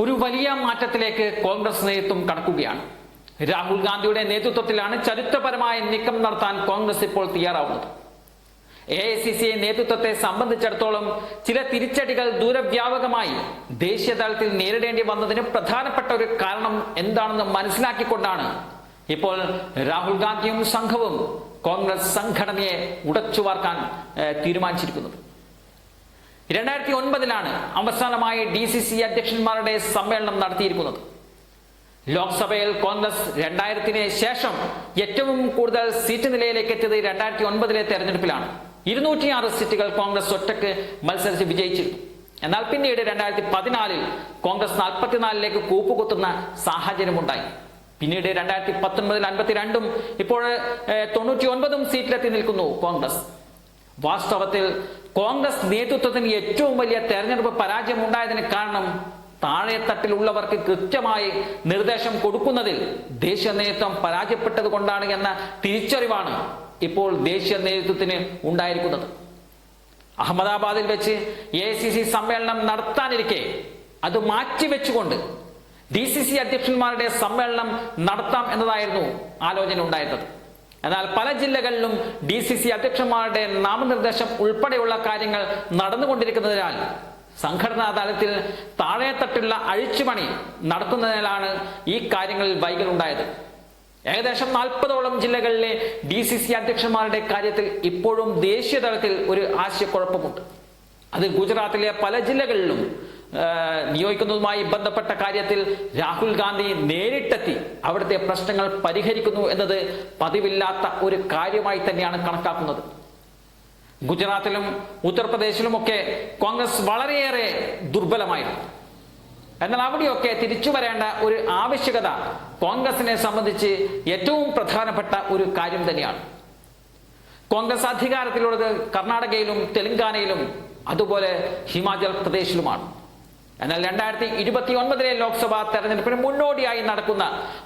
ഒരു വലിയ മാറ്റത്തിലേക്ക് കോൺഗ്രസ് നേതൃത്വം കടക്കുകയാണ്. രാഹുൽ ഗാന്ധിയുടെ നേതൃത്വത്തിലാണ് ചരിത്രപരമായ നീക്കം നടത്താൻ കോൺഗ്രസ് ഇപ്പോൾ തയ്യാറാവുന്നത്. എ ഐ സി സി നേതൃത്വത്തെ സംബന്ധിച്ചിടത്തോളം ചില തിരിച്ചടികൾ ദൂരവ്യാപകമായി ദേശീയ തലത്തിൽ നേരിടേണ്ടി വന്നതിന് പ്രധാനപ്പെട്ട ഒരു കാരണം എന്താണെന്ന് മനസ്സിലാക്കിക്കൊണ്ടാണ് ഇപ്പോൾ രാഹുൽ ഗാന്ധിയും സംഘവും കോൺഗ്രസ് സംഘടനയെ ഉടച്ചുവാർക്കാൻ വാർക്കാൻ തീരുമാനിച്ചിരിക്കുന്നത്. രണ്ടായിരത്തി ഒൻപതിലാണ് അവസാനമായി ഡി സി സി അധ്യക്ഷന്മാരുടെ സമ്മേളനം നടത്തിയിരിക്കുന്നത്. ലോക്സഭയിൽ കോൺഗ്രസ് രണ്ടായിരത്തിന് ശേഷം ഏറ്റവും കൂടുതൽ സീറ്റ് നിലയിലേക്ക് എത്തിയത് രണ്ടായിരത്തി ഒൻപതിലെ തെരഞ്ഞെടുപ്പിലാണ്. ഇരുന്നൂറ്റിയാറ് സീറ്റുകൾ കോൺഗ്രസ് ഒറ്റയ്ക്ക് മത്സരിച്ച് വിജയിച്ചിരുന്നു. എന്നാൽ പിന്നീട് രണ്ടായിരത്തി പതിനാലിൽ കോൺഗ്രസ് നാൽപ്പത്തിനാലിലേക്ക് കൂപ്പുകുത്തുന്ന സാഹചര്യമുണ്ടായി. പിന്നീട് രണ്ടായിരത്തി പത്തൊൻപതിൽ അൻപത്തിരണ്ടും ഇപ്പോൾ തൊണ്ണൂറ്റി ഒൻപതും സീറ്റിലെത്തി നിൽക്കുന്നു കോൺഗ്രസ്. വാസ്തവത്തിൽ കോൺഗ്രസ് നേതൃത്വത്തിന് ഏറ്റവും വലിയ തെരഞ്ഞെടുപ്പ് പരാജയം ഉണ്ടായതിന് കാരണം താഴെത്തട്ടിലുള്ളവർക്ക് കൃത്യമായി നിർദ്ദേശം കൊടുക്കുന്നതിൽ ദേശീയ നേതൃത്വം പരാജയപ്പെട്ടത് കൊണ്ടാണ് എന്ന തിരിച്ചറിവാണ് ഇപ്പോൾ ദേശീയ നേതൃത്വത്തിന് ഉണ്ടായിരിക്കുന്നത്. അഹമ്മദാബാദിൽ വെച്ച് എ സമ്മേളനം നടത്താനിരിക്കെ അത് മാറ്റിവെച്ചുകൊണ്ട് ഡി സി സി അധ്യക്ഷന്മാരുടെ സമ്മേളനം നടത്താം എന്നതായിരുന്നു ആലോചന ഉണ്ടായിരുന്നത്. എന്നാൽ പല ജില്ലകളിലും ഡി സി സി അധ്യക്ഷന്മാരുടെ നാമനിർദ്ദേശം ഉൾപ്പെടെയുള്ള കാര്യങ്ങൾ നടന്നുകൊണ്ടിരിക്കുന്നതിനാൽ സംഘടനാ തലത്തിൽ താഴെത്തട്ടുള്ള അഴിച്ചുപണി നടക്കുന്നതിനാലാണ് ഈ കാര്യങ്ങളിൽ വൈകലുണ്ടായത്. ഏകദേശം നാൽപ്പതോളം ജില്ലകളിലെ ഡി സി സി അധ്യക്ഷന്മാരുടെ കാര്യത്തിൽ ഇപ്പോഴും ദേശീയ തലത്തിൽ ഒരു ആശയക്കുഴപ്പമുണ്ട്. അത് ഗുജറാത്തിലെ പല ജില്ലകളിലും നിയോഗിക്കുന്നതുമായി ബന്ധപ്പെട്ട കാര്യത്തിൽ രാഹുൽ ഗാന്ധി നേരിട്ടെത്തി. അവിടുത്തെ പ്രശ്നങ്ങൾ പരിഹരിക്കുന്നു എന്നത് പതിവില്ലാത്ത ഒരു കാര്യമായി തന്നെയാണ് കണക്കാക്കുന്നത്. ഗുജറാത്തിലും ഉത്തർപ്രദേശിലുമൊക്കെ കോൺഗ്രസ് വളരെയേറെ ദുർബലമായിരുന്നു. എന്നാൽ അവിടെയൊക്കെ തിരിച്ചു വരേണ്ട ഒരു ആവശ്യകത കോൺഗ്രസിനെ സംബന്ധിച്ച് ഏറ്റവും പ്രധാനപ്പെട്ട ഒരു കാര്യം തന്നെയാണ്. കോൺഗ്രസ് അധികാരത്തിലുള്ളത് കർണാടകയിലും തെലങ്കാനയിലും അതുപോലെ ഹിമാചൽ പ്രദേശിലുമാണ്. എന്നാൽ രണ്ടായിരത്തി ഇരുപത്തി ഒൻപതിലെ ലോക്സഭാ തെരഞ്ഞെടുപ്പിന് മുന്നോടിയായി നടക്കുന്ന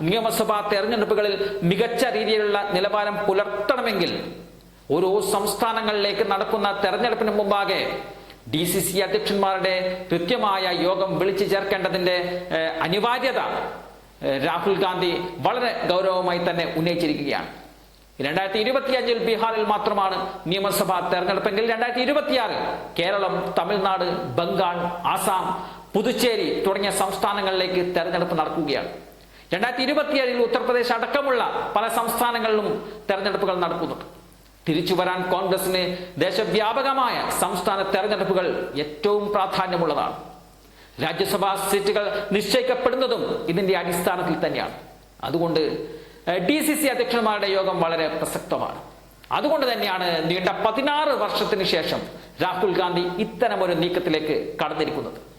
നിയമസഭാ തെരഞ്ഞെടുപ്പുകളിൽ മികച്ച രീതിയിലുള്ള നിലവാരം പുലർത്തണമെങ്കിൽ ഓരോ സംസ്ഥാനങ്ങളിലേക്ക് നടക്കുന്ന തെരഞ്ഞെടുപ്പിന് മുമ്പാകെ ഡി സി സി അധ്യക്ഷന്മാരുടെ കൃത്യമായ യോഗം വിളിച്ചു ചേർക്കേണ്ടതിന്റെ അനിവാര്യത രാഹുൽ ഗാന്ധി വളരെ ഗൗരവമായി തന്നെ ഉന്നയിച്ചിരിക്കുകയാണ്. രണ്ടായിരത്തി ഇരുപത്തിയഞ്ചിൽ ബീഹാറിൽ മാത്രമാണ് നിയമസഭാ തെരഞ്ഞെടുപ്പെങ്കിൽ രണ്ടായിരത്തി ഇരുപത്തിയാറിൽ കേരളം തമിഴ്നാട് ബംഗാൾ ആസാം പുതുച്ചേരി തുടങ്ങിയ സംസ്ഥാനങ്ങളിലേക്ക് തെരഞ്ഞെടുപ്പ് നടക്കുകയാണ്. രണ്ടായിരത്തി ഇരുപത്തിയേഴിൽ ഉത്തർപ്രദേശ് അടക്കമുള്ള പല സംസ്ഥാനങ്ങളിലും തെരഞ്ഞെടുപ്പുകൾ നടക്കുന്നുണ്ട്. തിരിച്ചു വരാൻ കോൺഗ്രസിന് ദേശവ്യാപകമായ സംസ്ഥാന തെരഞ്ഞെടുപ്പുകൾ ഏറ്റവും പ്രാധാന്യമുള്ളതാണ്. രാജ്യസഭാ സീറ്റുകൾ നിശ്ചയിക്കപ്പെടുന്നതും ഇതിന്റെ അടിസ്ഥാനത്തിൽ തന്നെയാണ്. അതുകൊണ്ട് ഡി സി സി അധ്യക്ഷന്മാരുടെ യോഗം വളരെ പ്രസക്തമാണ്. അതുകൊണ്ട് തന്നെയാണ് നീണ്ട പതിനാറ് വർഷത്തിന് ശേഷം രാഹുൽ ഗാന്ധി ഇത്തരമൊരു നീക്കത്തിലേക്ക് കടന്നിരിക്കുന്നത്.